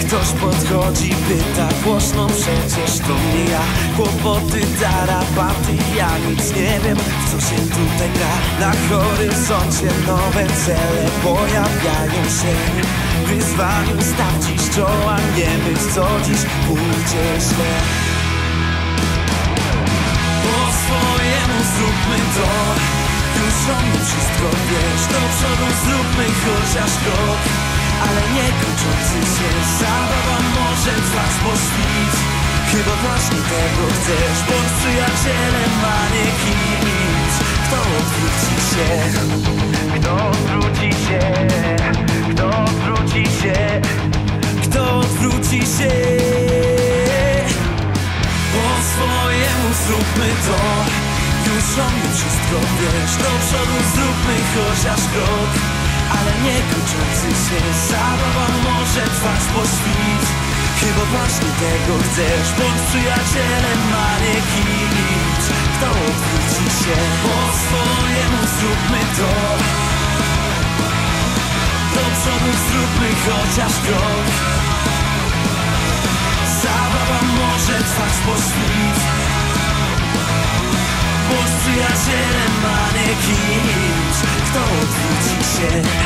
Ktoś podchodzi, pyta głośno Przecież to nie ja Kłopoty, tarapaty Ja nic nie wiem, w co się tutaj gra. Na horyzoncie nowe cele Pojawiają się. Wyzwaniu staw dziś czoła Nie być co dziś pójdzie źle. Po swojemu zróbmy to. Już o mnie wszystko wiesz. Do przodu zróbmy chociaż krok. Ale nie kończący się Zabawa może trwać po świt Chyba właśnie tego chcesz Bądź przyjacielem, a nie kimś Kto odwróci się? Kto odwróci się? Kto odwróci się? Kto odwróci się? Po swojemu zróbmy to. Już o mnie wszystko wiesz. Do przodu zróbmy chociaż krok nie kończący się Zabawa może trwać po Chyba właśnie tego chcesz Bądź przyjacielem, a Kto odwróci się? Po swojemu zróbmy to. Do przodu zróbmy chociaż krok? Zabawa może trwać po Bądź przyjacielem, a Kto odwróci się